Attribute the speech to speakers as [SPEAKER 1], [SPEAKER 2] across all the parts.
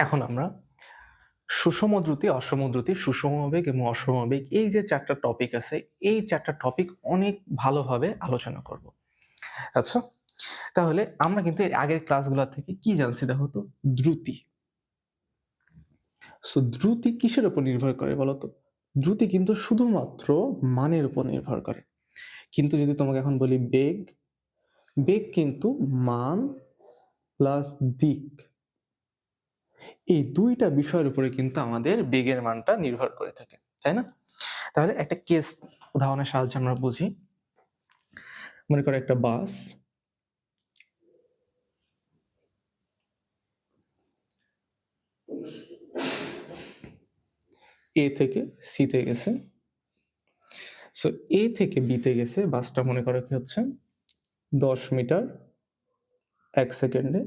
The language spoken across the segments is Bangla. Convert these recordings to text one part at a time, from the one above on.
[SPEAKER 1] এখন আমরা সুষম দ্রুতি, অসম দ্রুতি, সুষম বেগ এবং অসম বেগ এই যে চারটা টপিক আছে, এই চারটা টপিক অনেক ভালোভাবে আলোচনা করব। আচ্ছা তাহলে আমরা কিন্তু এর আগের ক্লাসগুলো থেকে কি জানছি দেখো তো? দ্রুতি। সো দ্রুতি কিসের উপর নির্ভর করে বলো তো? দ্রুতি কিন্তু শুধুমাত্র মানের উপর নির্ভর করে। কিন্তু যদি তোমাকে এখন বলি বেগ বেগ কিন্তু মান প্লাস দিক। এই দুইটা বিষয়ের উপরে কিন্তু আমাদের বেগের মানটা নির্ভর করে থাকে, তাই না? তাহলে একটা কেস উদাহরণের সাহায্যে আমরা বুঝি। মনে করো একটা বাস, এ থেকে সিতে গেছে। সো এ থেকে বিতে গেছে, বাসটা মনে করো কি হচ্ছে? দশ মিটার এক সেকেন্ডে।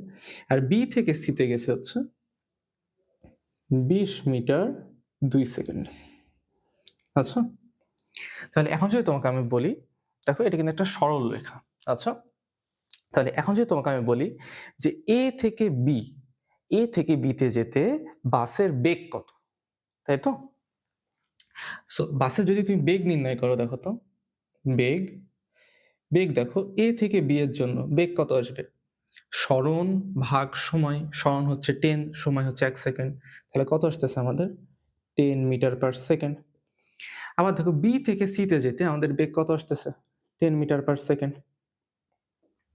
[SPEAKER 1] আর বি থেকে সিতে গেছে হচ্ছে বিশ মিটার দুই সেকেন্ড। আচ্ছা? তাহলে এখন যদি তোমাকে আমি বলি, দেখো এটা কিন্তু একটা সরল রেখা আচ্ছা? তাহলে এখন যদি তোমাকে আমি বলি যে এ থেকে বি এ থেকে বিতে যেতে বাসের বেগ কত? তাই তো? সো বাসের যদি তুমি বেগ নির্ণয় করো, দেখো তো। বেগ বেগ দেখো এ থেকে বি এর জন্য বেগ কত আসবে? স্মরণ, ভাগ, সময়। স্মরণ হচ্ছে টেন সময় হচ্ছে এক সেকেন্ড। তাহলে কত আসতেছে আমাদের? টেন মিটার পার সেকেন্ড আবার দেখো বি থেকে সিতে যেতে আমাদের বেগ কত আসতেছে? টেন মিটার পার সেকেন্ড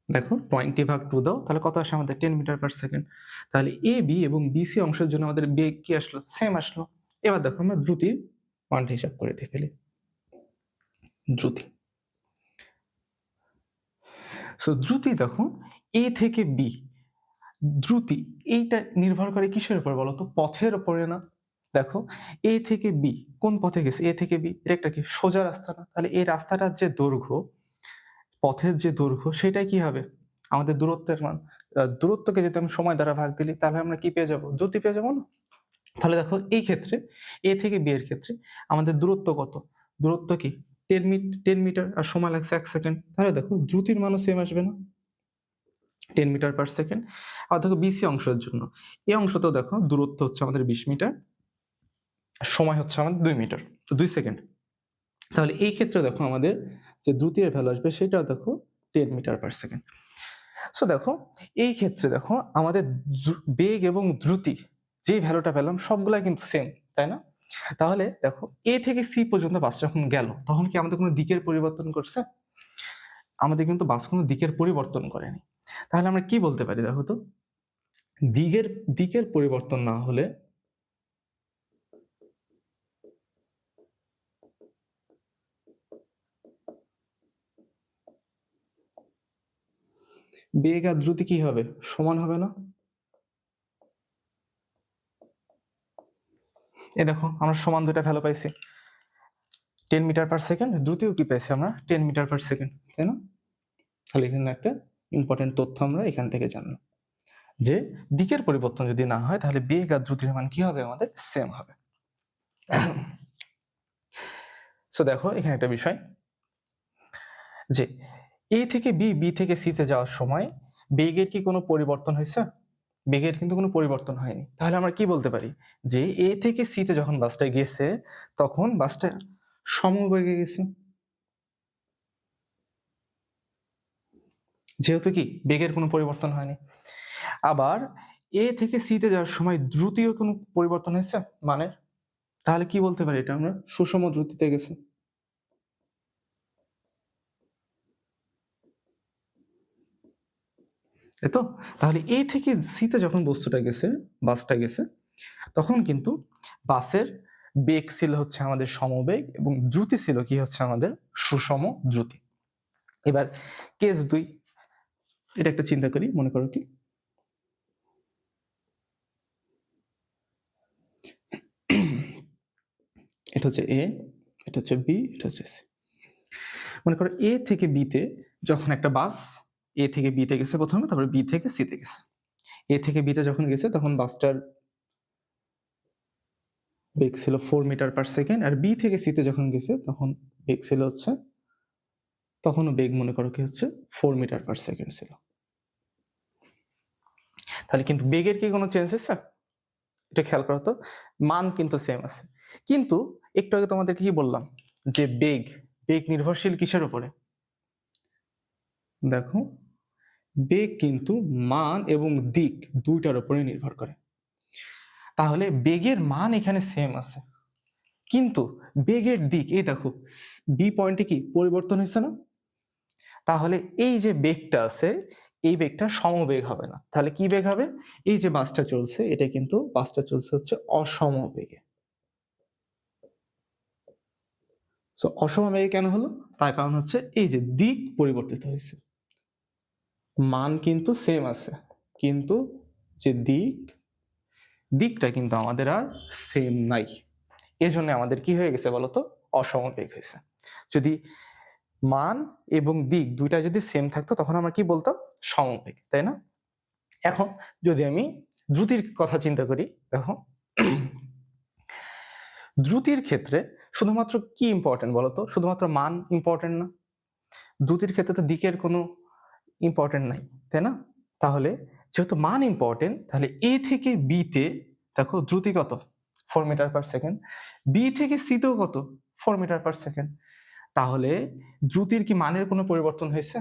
[SPEAKER 1] দেখো টোয়েন্টি ভাগ টু দাও, তাহলে কত আসে আমাদের? টেন মিটার পার সেকেন্ড তাহলে এ বি এবং বিসি অংশের জন্য আমাদের বেগ কি আসলো? সেম আসলো। এবার দেখো আমরা দ্রুতির মানটা হিসাব করে দিয়ে ফেলি। দ্রুতি। সো দ্রুতি দেখো এ থেকে বি দ্রুতি, এইটা নির্ভর করে কিসের উপর বলো তো? পথের উপরে না? দেখো এ থেকে বি কোন পথে গেছে? এ থেকে বি এটা একটা কি? সোজা রাস্তা না? তাহলে এই রাস্তাটার যে দৈর্ঘ্য, পথের যে দৈর্ঘ্য, সেটাই কি হবে? আমাদের দূরত্বের মান। দূরত্বকে যদি আমি সময় দ্বারা ভাগ দিলি, তাহলে আমরা কি পেয়ে যাব? দ্রুতি পেয়ে যাব না? তাহলে দেখো, এই ক্ষেত্রে এ থেকে বি এর ক্ষেত্রে, আমাদের দূরত্ব কত? দূরত্ব কি? টেন মিট টেন মিটার আর সময় লাগছে এক সেকেন্ড তাহলে দেখো, দ্রুতির মানও সেম আসবে না। টেন মিটার পার সেকেন্ড আর দেখো বিসি অংশের জন্য। এই অংশতেও দেখো দূরত্ব হচ্ছে আমাদের বিশ মিটার সময় হচ্ছে আমাদের দুই মিটার তো দুই সেকেন্ড তাহলে এই ক্ষেত্রে দেখো আমাদের যে দ্রুতির ভ্যালু আসবে সেটাও দেখো ten metre per second so দেখো, এই ক্ষেত্রে দেখো আমাদের বেগ এবং দ্রুতি যে ভ্যালুটা পেলাম সবগুলা কিন্তু সেম তাই না? তাহলে দেখো এ থেকে সি পর্যন্ত বাস যখন গেল, তখন কি আমাদের কোনো দিকের পরিবর্তন করছে? আমাদের কিন্তু বাস কোনো দিকের পরিবর্তন করেনি। তাহলে আমরা কি বলতে পারি দেখো তো? দিকের দিকের পরিবর্তন না হলে বেগ আর দ্রুতি কি হবে? সমান হবে না? এ দেখো, আমরা সমান দুটা ভ্যালু পাইছি। টেন মিটার পার সেকেন্ড দ্রুতিও কি পাইছি আমরা? টেন মিটার পার সেকেন্ড তাই না? তাহলে এখানে একটা ইম্পর্টেন্ট তথ্য আমরা এখান থেকে জানলাম যে দিকের পরিবর্তন যদি না হয়, তাহলে বেগ আর দ্রুতির মান কি হবে? আমাদের সেম হবে। সো দেখো এখানে একটা বিষয়। যে এ থেকে বি বি থেকে সিতে যাওয়ার সময় বেগের কি কোনো পরিবর্তন হয়েছে? বেগের কিন্তু কোনো পরিবর্তন হয়নি। তাহলে আমরা কি বলতে পারি? যে এ থেকে সিতে যখন বাসটা গেছে, তখন বাসটা সমবেগে গেছে। যেহেতু কি বেগের কোনো পরিবর্তন হয়নি। আবার এ থেকে সিতে যাওয়ার সময় দ্রুতিও কোনো পরিবর্তন হয়েছে মানে তাহলে কি বলতে পারি এটা আমরা? সুষম দ্রুতিতে গেছে। তো? তাহলে এ থেকে সিতে যখন বস্তুটা গেছে, বাসটা গেছে, তখন কিন্তু বাসের বেগ ছিল হচ্ছে আমাদের সমবেগ এবং দ্রুতি ছিল কি হচ্ছে আমাদের সুষম দ্রুতি। এবার কেস দুই। এটা একটা চিন্তা করি, মনে করো কি? এটা হচ্ছে এ এটা হচ্ছে বি এটা হচ্ছে সি মনে করো এ থেকে বিতে যখন একটা বাস এ থেকে বিতে গেছে প্রথমে, তারপরে বি থেকে সিতে গেছে। এ থেকে বিতে যখন গেছে, তখন বাসটার বেগ ছিল ফোর মিটার পার সেকেন্ড আর বি থেকে সিতে যখন গেছে, তখন বেগ ছিল হচ্ছে, তখনও বেগ মনে করো কি হচ্ছে ফোর মিটার পার সেকেন্ড ছিল। তাহলে কিন্তু বেগের কি কোনো চেঞ্জ এসছে এটা খেয়াল করো তো। মান কিন্তু সেম আছে। কিন্তু একটু আগে তোমাদেরকে কি বললাম? যে বেগ বেগ নির্ভরশীল কিসের উপরে? দেখো, বেগ কিন্তু মান এবং দিক দুইটার উপরে নির্ভর করে। তাহলে বেগের মান এখানে সেম আছে। কিন্তু বেগের দিক, এই দেখো বি পয়েন্টে কি পরিবর্তন হয়েছে না? তাহলে এই যে বেগটা আছে এই বেগটা সমবেগ হবে না। তাহলে কি বেগ হবে? এই যে বাসটা চলছে, এটা কিন্তু বাসটা চলছে হচ্ছে অসম বেগে সো অসম বেগে কেন হলো? তার কারণ হচ্ছে এই যে দিক পরিবর্তিত হয়েছে। মান কিন্তু সেম আছে, কিন্তু যে দিক, দিকটা কিন্তু আমাদের আর সেম নাই। এজন্য আমাদের কি হয়ে গেছে বলতো? অসমবেগ হয়েছে। যদি মান এবং দিক দুইটা যদি সেম থাকতো, তখন আমরা কি বলতাম? সমবেগ, তাই না? এখন যদি আমি দ্রুতির কথা চিন্তা করি, দেখো, দ্রুতির ক্ষেত্রে শুধুমাত্র কি ইম্পর্টেন্ট বলতো? শুধুমাত্র মান ইম্পর্টেন্ট না? দ্রুতির ক্ষেত্রে তো দিকের কোনো ইম্পর্টেন্ট নাই, তাই না? তাহলে যেহেতু মান ইম্পর্টেন্ট তাহলে এ থেকে বি তে, দেখো, দ্রুতি কত? Four metre per second B থেকে সিতেও কত? ফোর মিটার পার সেকেন্ড তাহলে দ্রুতির কি মানের কোনো পরিবর্তন হয়েছে?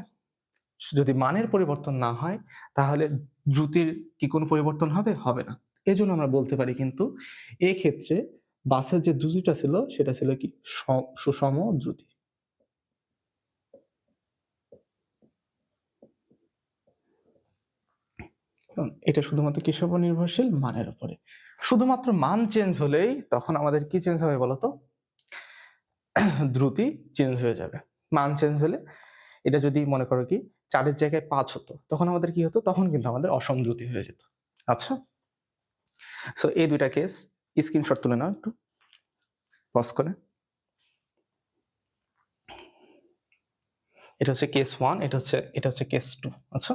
[SPEAKER 1] যদি মানের পরিবর্তন না হয়, তাহলে দ্রুতির কি কোনো পরিবর্তন হবে? হবে না। এজন্য আমরা বলতে পারি কিন্তু ক্ষেত্রে বাসের যে দ্রুতিটা ছিল, সেটা ছিল কি? সুষম দ্রুতি। এটা শুধুমাত্র কিসের উপর নির্ভরশীল? মানের উপরে। শুধুমাত্র মান চেঞ্জ হলেই তখন আমাদের কি চেঞ্জ হবে বলতো? দ্রুতি চেঞ্জ হয়ে যাবে। মান চেঞ্জ হলে এটা যদি মনে করো কি চারের জায়গায় পাঁচ হতো, তখন আমাদের কি হতো? তখন কিন্তু আমাদের অসম দ্রুতি হয়ে যেত। আচ্ছা? সো এই দুইটা কেস স্ক্রিনশট তুলে নাও একটু। পজ করে। এটা হচ্ছে কেস ওয়ান এটা হচ্ছে এটা হচ্ছে কেস টু আচ্ছা?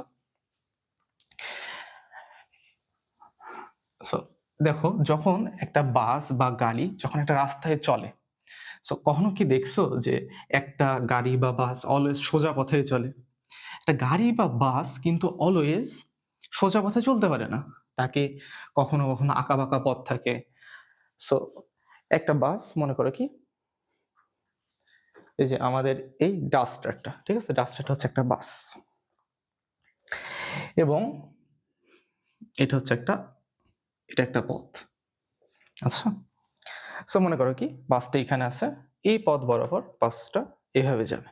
[SPEAKER 1] সো দেখো, যখন একটা বাস বা গাড়ি যখন একটা রাস্তায় চলে সো কখনো কি দেখছ যে একটা গাড়ি বা বাস অলওয়েজ সোজা পথে চলে? একটা গাড়ি বা বাস কিন্তু অলওয়েজ সোজা পথে চলতে পারে না। তাকে কখনো কখনো আঁকা বাঁকা পথ থাকে। সো একটা বাস মনে করো কি? এই যে আমাদের এই ডাস্টারটা ঠিক আছে? ডাস্টারটা হচ্ছে একটা বাস এবং এটা হচ্ছে একটা, এটা একটা পথ। আচ্ছা? সো মনে করো কি, বাসটা এখানে আছে, এই পথ বরাবর বাসটা এভাবে যাবে।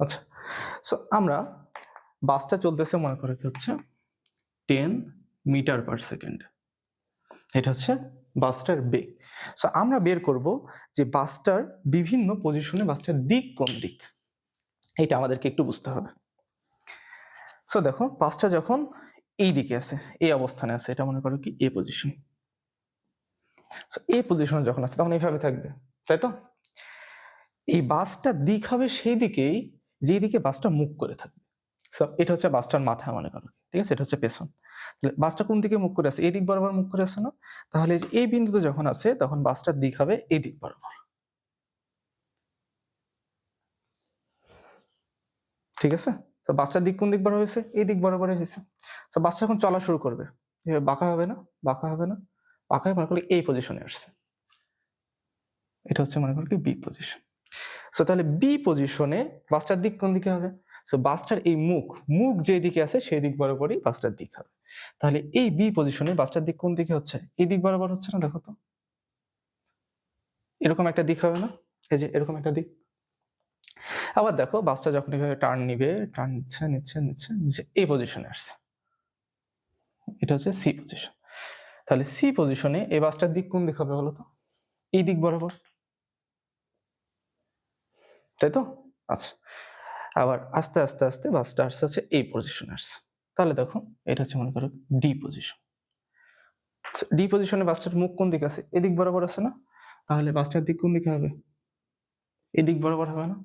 [SPEAKER 1] আচ্ছা সো আমরা বাসটা চলতেছে মনে করো কি হচ্ছে টেন মিটার পার সেকেন্ড এটা হচ্ছে বাসটার বেগ। সো আমরা বের করব যে বাসটার বিভিন্ন পজিশনে বাসটার দিক কোন দিক। এটা আমাদেরকে একটু বুঝতে হবে। সো দেখো, বাসটা যখন এই দিকে আছে, এই অবস্থানে আছে, এটা মনে করো কি এ পজিশন এই পজিশনে যখন আছে তখন এইভাবে থাকবে তাই তো? এই বাসটার দিক হবে সেই দিকেই যেই দিকে বাসটা মুখ করে থাকবে। So, এটা হচ্ছে বাসটার মাথা মনে করো ঠিক আছে? এটা হচ্ছে পেছন। তাহলে বাসটা কোন দিকে মুখ করে আছে? এই দিক বরাবর মুখ করে আছে না? তাহলে এই বিন্দুতে যখন আছে তখন বাসটার দিক হবে এই দিক বরাবর। ঠিক আছে? তো বাসটার দিক কোন দিক বরাবর হয়েছে? এই দিক বরাবর হয়েছে। তো বাসটা যখন চলা শুরু করবে। বাঁকা হবে না? বাঁকা হবে না? বাঁকা মনে করলে এই পজিশনে আসছে। এটা হচ্ছে মনে করো কি বি পজিশন সো তাহলে বি পজিশনে বাসটার দিক কোন দিকে হবে? সো বাসটার এই মুখ মুখ যে দিকে আছে সেই দিক বরাবরই বাসটার দিক হবে। তাহলে এই বি পজিশনে বাসটার দিক কোন দিকে হচ্ছে? এই দিক বরাবর হচ্ছে না, দেখো তো। এরকম একটা দিক হবে না? এই যে, এরকম একটা দিক। আবার দেখো, বাসটা যখন এভাবে টার্ন নিবে টার্ন নিচ্ছে নিচ্ছে নিচ্ছে নিচ্ছে, এই পজিশনে আসছে। এটা হচ্ছে সি পজিশন তাহলে সি পজিশনে এই বাসটার দিক কোন দিক হবে বলো তো? এই দিক বরাবর। তাই তো? আচ্ছা। আবার আস্তে আস্তে আস্তে বাসটা আসছে হচ্ছে এই পজিশনে আসছে। তাহলে দেখো, এটা হচ্ছে মনে করো ডি পজিশন ডি পজিশনে বাসটার মুখ কোন দিকে আছে? এদিক বরাবর আছে না? তাহলে বাসটার দিক কোন দিকে হবে? এদিক বরাবর হবে না?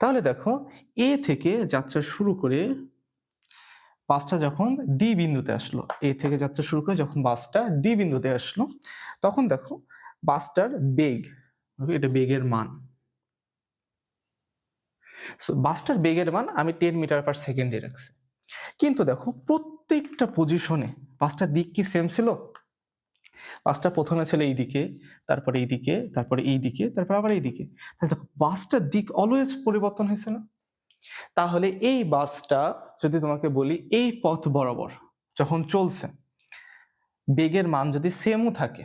[SPEAKER 1] তাহলে দেখো এ থেকে যাত্রা শুরু করে বাসটা যখন ডি বিন্দুতে আসলো এ থেকে যাত্রা শুরু করে যখন বাসটা ডি বিন্দুতে আসলো, তখন দেখো বাসটার বেগ এটা বেগের মান। বাসটার বেগের মান আমি টেন মিটার পার সেকেন্ডে রাখছি। কিন্তু দেখো প্রত্যেকটা পজিশনে বাসটার দিক কি সেম ছিল? বাসটা প্রথমে ছিল এই দিকে তারপরে এই দিকে তারপরে এই দিকে তারপর আবার এই দিকে তাহলে দেখো বাসটার দিক অলওয়েজ পরিবর্তন হয়েছে না? তাহলে এই বাসটা যদি তোমাকে বলি, এই পথ বরাবর যখন চলছে, বেগের মান যদি সেমও থাকে,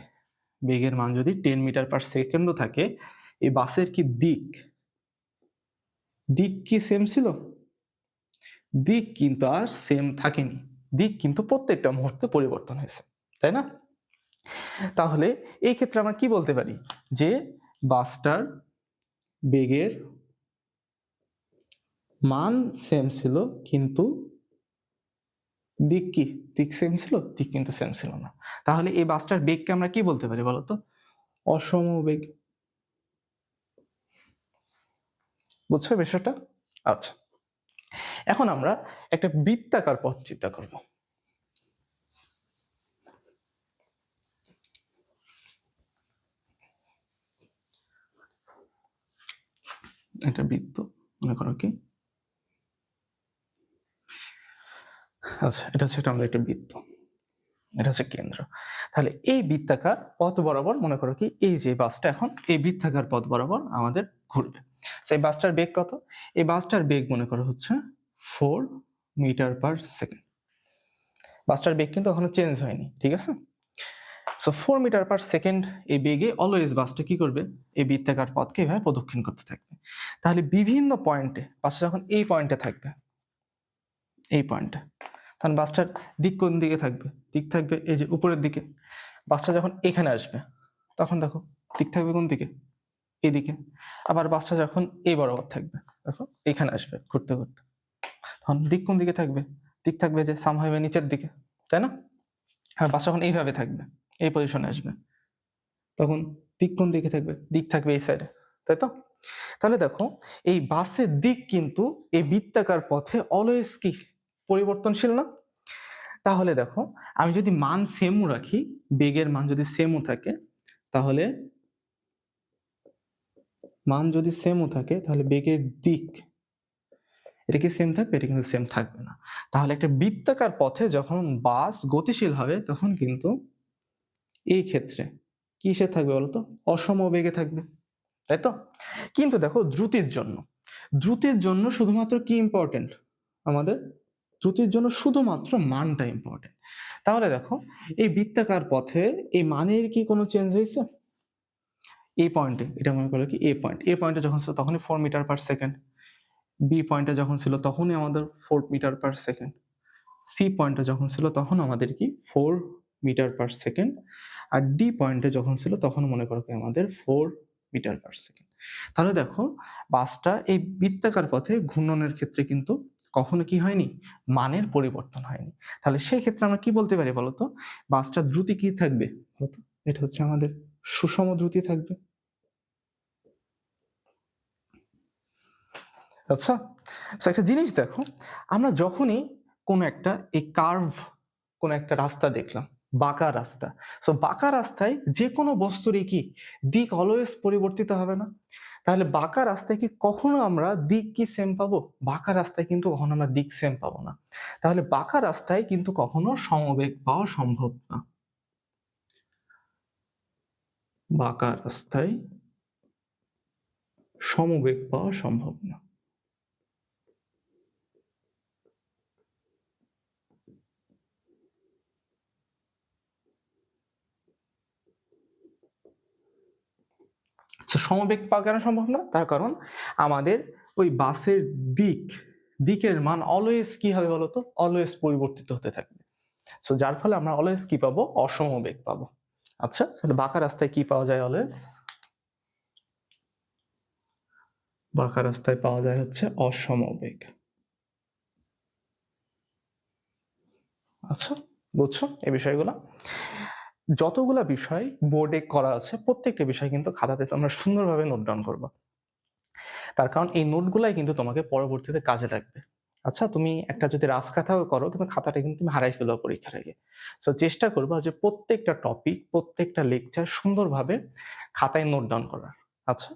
[SPEAKER 1] বেগের মান যদি টেন মিটার পার সেকেন্ডও থাকে, এই বাসের কি দিক? দিক কি সেম ছিল? দিক কিন্তু আর সেম থাকেনি। দিক কিন্তু প্রত্যেকটা মুহূর্তে পরিবর্তন হয়েছে, তাই না? তাহলে এই ক্ষেত্রে আমরা কি বলতে পারি? যে বাসটার বেগের মান সেম ছিল, কিন্তু দিক কি? দিক সেম ছিল, দিক কিন্তু সেম ছিল না। তাহলে এই বাসটার বেগকে আমরা কি বলতে পারি বলতো অসম বেগ। বুঝছ বিষয়টা? আচ্ছা। এখন আমরা একটা বৃত্তাকার পথ চিন্তা করব। একটা বৃত্ত, মনে করো কি? আচ্ছা এটা হচ্ছে আমাদের একটা বৃত্ত। এটা হচ্ছে কেন্দ্র। তাহলে এই বৃত্তাকার পথ বরাবর মনে করো কি, এই যে বাসটা এখন, এই বৃত্তাকার পথ বরাবর আমাদের ঘুরবে। সেই বাসটার বেগ কত? এই বাসটার বেগ মনে করো হচ্ছে ফোর মিটার পার সেকেন্ড বাসটার বেগ কিন্তু এখনও চেঞ্জ হয়নি, ঠিক আছে? So four metre per second এই বেগে অলওয়েজ বাসটা কি করবে? এই বৃত্তাকার পথকে এভাবে প্রদক্ষিণ করতে থাকবে। তাহলে বিভিন্ন পয়েন্টে বাসটা যখন এই পয়েন্টে থাকবে, এই পয়েন্টে তখন বাসটার দিক কোন দিকে থাকবে? দিক থাকবে এই যে উপরের দিকে। বাসটা যখন এখানে আসবে, তখন দেখো দিক থাকবে কোন দিকে? এইদিকে আবার বাসটা যখন এই বরাবর থাকবে, দেখো এখানে আসবে ঘুরতে ঘুরতে। তখন দিক কোন দিকে থাকবে? দিক থাকবে যে সাম হবে নিচের দিকে, তাই না? হ্যাঁ বাস যখন এইভাবে থাকবে, এই পজিশনে আসবে। তখন দিক কোন দিকে থাকবে? দিক থাকবে এই সাইডে তাই তো? তাহলে দেখো, এই বাসের দিক কিন্তু এই বৃত্তাকার পথে অলওয়েজ কি? পরিবর্তনশীল না? তাহলে দেখো, আমি যদি মান সেমও রাখি, বেগের মান যদি সেমও থাকে, তাহলে মান যদি সেমও থাকে, তাহলে বেগের দিক, এটা কি সেম থাকবে? এটা কিন্তু সেম থাকবে না। তাহলে একটা বৃত্তাকার পথে যখন বাস গতিশীল হবে, তখন কিন্তু এই ক্ষেত্রে কিসে থাকবে বলতো? অসম বেগে থাকবে, তাই তো? কিন্তু দেখো, দ্রুতির জন্য। দ্রুতির জন্য শুধুমাত্র কি ইম্পর্টেন্ট আমাদের দ্রুতির জন্য শুধুমাত্র মানটা ইম্পর্টেন্ট তাহলে দেখো, এই বৃত্তাকার পথে এই মানের কি কোনো চেঞ্জ হয়েছে? এ পয়েন্টে এটা মনে করো কি এ পয়েন্ট এ পয়েন্টে যখন ছিল তখনই four metre per second B পয়েন্টে যখন ছিল তখনই আমাদের four metre per second C পয়েন্টে যখন ছিল তখন আমাদের কি? ফোর মিটার পার সেকেন্ড আর ডি পয়েন্টে যখন ছিল তখন মনে করো কি? আমাদের ফোর মিটার পার সেকেন্ড তাহলে দেখো বাসটা এই বৃত্তাকার পথে ঘূর্ণনের ক্ষেত্রে কিন্তু কখনো কি হয়নি? মানের পরিবর্তন হয়নি। তাহলে সেই ক্ষেত্রে আমরা কি বলতে পারি বলতো? বাসটা দ্রুতি কি থাকবে বলতো? এটা হচ্ছে আমাদের সুষম দ্রুতি থাকবে। আচ্ছা একটা জিনিস দেখো, আমরা যখনই কোনো একটা এই কার্ভ কোনো একটা রাস্তা দেখলাম, বাঁকা রাস্তা সো বাঁকা রাস্তায় যে কোনো বস্তুরই কি দিক অলওয়েজ পরিবর্তিত হবে না। তাহলে বাঁকা রাস্তায় কি কখনো আমরা দিক কি সেম পাবো? বাঁকা রাস্তায় কিন্তু কখনো আমরা দিক সেম পাবো না। তাহলে বাঁকা রাস্তায় কিন্তু কখনো সমবেগ পাওয়া সম্ভব না। বাঁকা রাস্তায় সমবেগ পাওয়া সম্ভব না। আচ্ছা সমবেগ পাওয়া কেন সম্ভব না? তার কারণ আমাদের ওই বাসের দিক, দিকের মান অলওয়েজ কি হবে বলতো? অলওয়েজ পরিবর্তিত হতে থাকবে। সো যার ফলে আমরা অলওয়েজ কি পাবো? অসমবেগ পাবো। আচ্ছা তাহলে বাঁকা রাস্তায় কি পাওয়া যায় অলওয়েজ বাঁকা রাস্তায় পাওয়া যায় হচ্ছে অসমবেগ। আচ্ছা বুঝছ এই বিষয়গুলো? যতগুলা বিষয় বোর্ডে করা আছে, প্রত্যেকটা বিষয় কিন্তু খাতাতে তোমরা সুন্দরভাবে নোট ডাউন করব। তার কারণ এই নোটগুলাই কিন্তু তোমাকে পরবর্তীতে কাজে লাগবে। আচ্ছা তুমি একটা যদি রাফ খাতাও করো তুমি খাতাটা কিন্তু তুমি হারাই ফেলো পরীক্ষার আগে। সো চেষ্টা করবা যে প্রত্যেকটা টপিক প্রত্যেকটা লেকচার সুন্দরভাবে খাতায় নোট ডাউন করার। আচ্ছা?